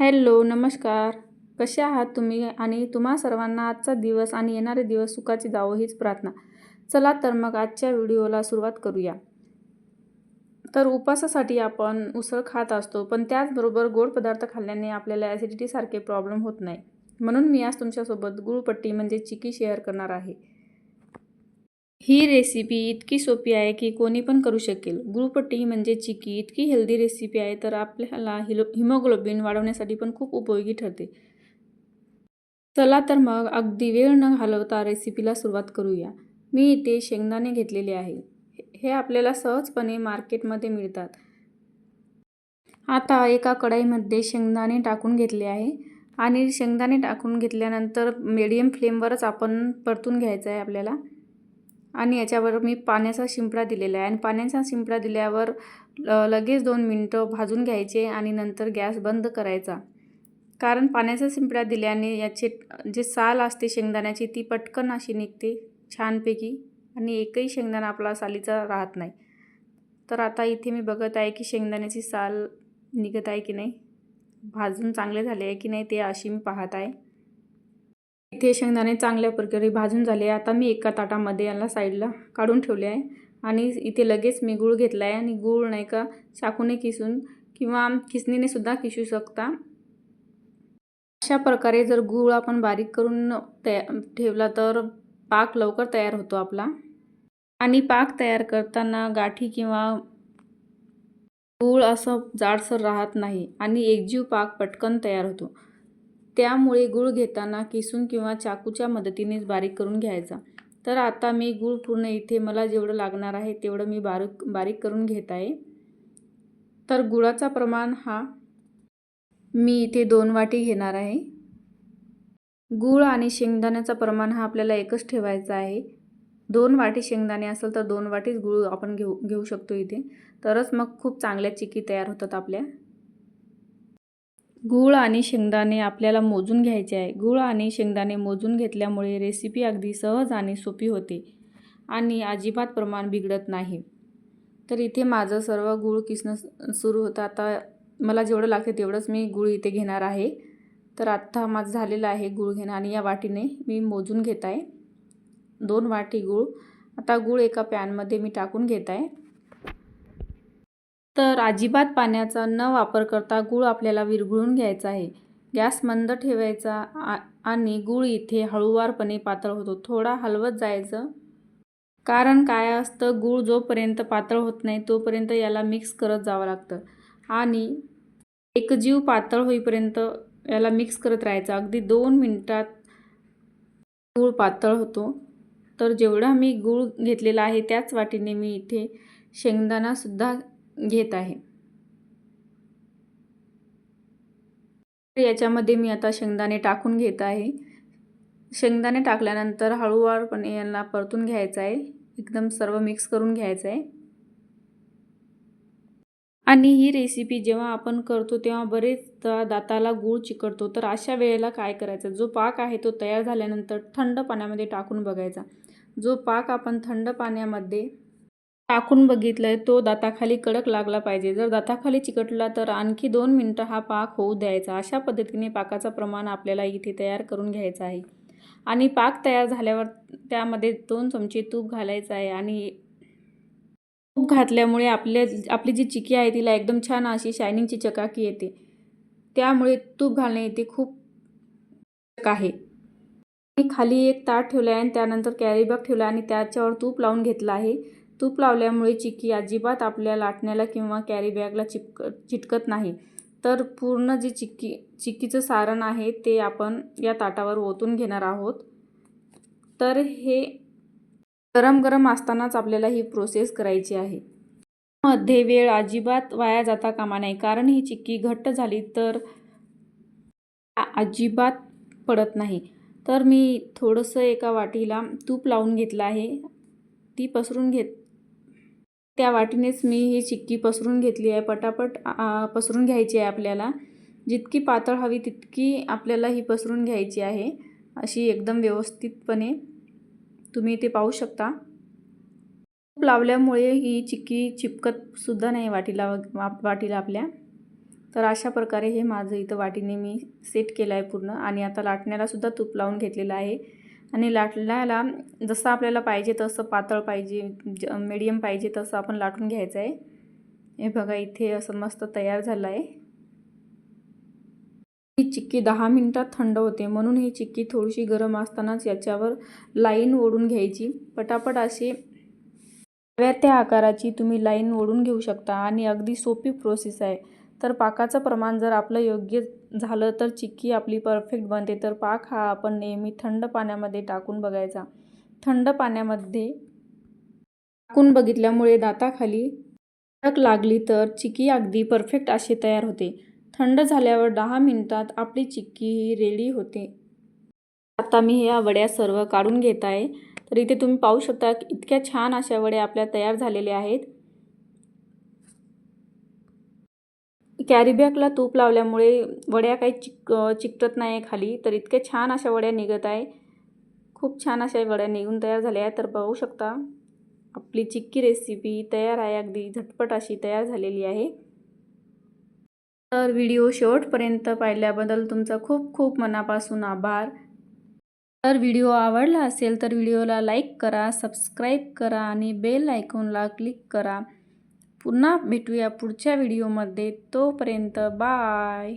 Hello नमस्कार. कसे आहात तुम्ही? आणि तुम्हा सर्वांना आजचा दिवस आणि येणारे दिवस सुखाची जावो हीच प्रार्थना. चला तर मग आजच्या व्हिडिओला सुरुवात करूया. तर उपवासासाठी आपण उसळ खात असतो पण त्याचबरोबर गोड पदार्थ खाल्ल्याने आपल्याला ॲसिडिटीसारखे प्रॉब्लेम होत नाही. म्हणून मी आज तुमच्यासोबत गुळपट्टी म्हणजे चिकी शेअर करणार आहे. ही रेसिपी इतकी सोपी आहे की कोणी पण करू शकेल. गुळपट्टी म्हणजे चिकी. इतकी हेल्दी रेसिपी आहे तर आपल्याला हिलो हिमोग्लोबिन वाढवण्यासाठी पण खूप उपयोगी ठरते. चला तर मग अगदी वेळ न घालवता रेसिपीला सुरुवात करूया. मी इथे शेंगदाणे घेतलेले आहे. हे आपल्याला सहजपणे मार्केटमध्ये मिळतात. आता एका कढाईमध्ये शेंगदाणे टाकून घेतले आहे. आणि शेंगदाणे टाकून घेतल्यानंतर मीडियम फ्लेमवरच आपण परतून घ्यायचं आहे आपल्याला. आणि याच्यावर मी पाण्याचा शिंपडा दिलेला आहे. आणि पाण्याचा शिंपडा दिल्यावर लगेच दोन मिनटं भाजून घ्यायचे आणि नंतर गॅस बंद करायचा. कारण पाण्याचा शिंपडा दिल्याने याचे जे साल असते शेंगदाण्याची ती पटकन अशी निघते छानपैकी आणि एकही शेंगदाणा आपला सालीचा राहत नाही. तर आता इथे मी बघत आहे की शेंगदाण्याची साल निघत आहे की नाही? भाजून चांगले झाले आहे की नाही ते अशी मी पाहत आहे. इथे शेंगदाणे चांगल्या प्रकारे भाजून झाले. आता मी एका ताटामध्ये याला साईडला काढून ठेवले आहे. आणि इथे लगेच मी गूळ घेतला आहे आणि गूळ नाही का चाकूने किसून किंवा किसणीनेसुद्धा किसू शकता. अशा प्रकारे जर गूळ आपण बारीक करून तया ठेवला तर पाक लवकर तयार होतो आपला. आणि पाक तयार करताना गाठी किंवा गूळ असं जाडसर राहत नाही आणि एकजीव पाक पटकन तयार होतो. त्यामुळे गूळ घेताना किसून किंवा चाकूच्या मदतीनेच बारीक करून घ्यायचा. तर आता मी गूळ पूर्ण इथे मला जेवढं लागणार आहे तेवढं मी बारीक बारीक करून घेत आहे. तर गुळाचा प्रमाण हा मी इथे दोन वाटी घेणार आहे. गूळ आणि शेंगदाण्याचा प्रमाण हा आपल्याला एकच ठेवायचा आहे. दोन वाटी शेंगदाणे असेल तर दोन वाटीच गूळ आपण घेऊ घेऊ शकतो इथे. तरच मग खूप चांगल्या चिकी तयार होतात आपल्या. गूळ आणि शेंगदाणे आपल्याला मोजून घ्यायचे आहे. गूळ आणि शेंगदाणे मोजून घेतल्यामुळे रेसिपी अगदी सहज आणि सोपी होते आणि अजिबात प्रमाण बिघडत नाही. तर इथे माझं सर्व गूळ किसणं सुरू होतं. आता मला जेवढं लागते तेवढंच मी गूळ इथे घेणार आहे. तर आत्ता माझं झालेलं आहे गूळ घेणं आणि या वाटीने मी मोजून घेत आहे. दोन वाटी गूळ. आता गूळ एका पॅनमध्ये मी टाकून घेत आहे. तर अजिबात पाण्याचा न वापर करता गूळ आपल्याला विरघळून घ्यायचा आहे. गॅस मंद ठेवायचा आणि गूळ इथे हळूवारपणे पातळ होतो. थोडा हलवत जायचं. कारण काय असतं गूळ जोपर्यंत पातळ होत नाही तोपर्यंत याला मिक्स करत जावं लागतं. आणि एकजीव पातळ होईपर्यंत याला मिक्स करत राहायचं. अगदी दोन मिनटात गूळ पातळ होतो. तर जेवढा मी गूळ घेतलेला आहे त्याच वाटीने मी इथे शेंगदाणासुद्धा घेत आहे. याच्यामध्ये मी आता शेंगदाणे टाकून घेत आहे. शेंगदाणे टाकल्यानंतर हळूवारपणे यांना परतून घ्यायचं आहे. एकदम सर्व मिक्स करून घ्यायचं आहे. आणि ही रेसिपी जेव्हा आपण करतो तेव्हा बरेच दाताला गूळ चिकटतो. तर अशा वेळेला काय करायचं? जो पाक आहे तो तयार झाल्यानंतर थंड पाण्यामध्ये टाकून बघायचा. जो पाक आपण थंड पाण्यामध्ये टाकून बघितलं तो दाताखाली कडक लागला पाहिजे. जर दाताखाली चिकटला तर आणखी दोन मिनटं हा पाक होऊ द्यायचा. अशा पद्धतीने पाकाचं प्रमाण आपल्याला इथे तयार करून घ्यायचं आहे. आणि पाक तयार झाल्यावर त्यामध्ये दोन चमचे तूप घालायचं आहे आणि तूप घातल्यामुळे आपल्या आपली जी चिकी आहे तिला एकदम छान अशी शायनिंगची चकाकी येते. त्यामुळे तूप घालणे इथे खूप आहे. मी खाली एक ताट ठेवलं आहे आणि त्यानंतर कॅरीबॅग ठेवला आणि त्याच्यावर तूप लावून घेतलं आहे. तूप लावल्यामुळे चिक्की अजिबात आपल्या लाटण्याला किंवा कॅरी बॅगला चिपक चिटकत नाही. तर पूर्ण जी चिक्की चिक्कीचं सारण आहे ते आपण या ताटावर ओतून घेणार आहोत. तर हे गरम गरम असतानाच आपल्याला ही प्रोसेस करायची आहे. मध्ये वेळ अजिबात वाया जाता कामा नाही कारण ही चिक्की घट्ट झाली तर अजिबात पडत नाही. तर मी थोडंसं एका वाटीला तूप लावून घेतलं आहे. ती पसरून घेत त्या वाटीनेच मी ही चिक्की पसरून घेतली आहे. पटापट पसरून घ्यायची आहे आपल्याला. जितकी पातळ हवी तितकी आपल्याला ही पसरून घ्यायची आहे. अशी एकदम व्यवस्थितपणे तुम्ही ते पाहू शकता. तूप लावल्यामुळे ही चिक्की चिपकतसुद्धा नाही वाटीला वाटीला आपल्या. तर अशा प्रकारे हे माझं इथं वाटीने मी सेट केलं आहे पूर्ण. आणि आता लाटण्यालासुद्धा तूप लावून घेतलेलं आहे. आणि लाटण्याला जसं आपल्याला पाहिजे तसं पातळ पाहिजे ज पाहिजे तसं आपण लाटून घ्यायचं आहे. हे बघा इथे असं मस्त तयार झालं आहे ही चिक्की दहा मिनटात थंड होते म्हणून ही चिक्की थोडीशी गरम असतानाच याच्यावर लाईन ओढून घ्यायची. पटापट अशी हव्या त्या आकाराची तुम्ही लाईन ओढून घेऊ शकता आणि अगदी सोपी प्रोसेस आहे. तर पाकाचं प्रमाण जर आपलं योग्य झालं तर चिक्की आपली परफेक्ट बनते. तर पाक हा आपण नेहमी थंड पाण्यामध्ये टाकून बघायचा. थंड पाण्यामध्ये टाकून बघितल्यामुळे दाताखाली कडक लागली तर चिक्की अगदी परफेक्ट अशी तयार होते. थंड झाल्यावर दहा मिनिटात आपली चिक्की ही रेडी होते. आता मी ह्या वड्या सर्व काढून घेत आहे. तर इथे तुम्ही पाहू शकता इतक्या छान अशा वड्या आपल्या तयार झालेल्या आहेत. कॅरीबॅगला तूप लावल्यामुळे वड्या काही चिक चिकटत नाही खाली तर इतक्या छान अशा वड्या निघत आहे. खूप छान अशा वड्या निघून तयार झाल्या आहेत. तर पाहू शकता आपली चिक्की रेसिपी तयार आहे. अगदी झटपट अशी तयार झालेली आहे. तर व्हिडिओ शेवटपर्यंत पाहिल्याबद्दल तुमचा खूप खूप मनापासून आभार. तर व्हिडिओ आवडला असेल तर व्हिडिओला लाईक करा सबस्क्राईब करा आणि बेल आयकॉनला क्लिक करा. पुन्हा भेटूया पुढच्या व्हिडिओमध्ये. तोपर्यंत बाय.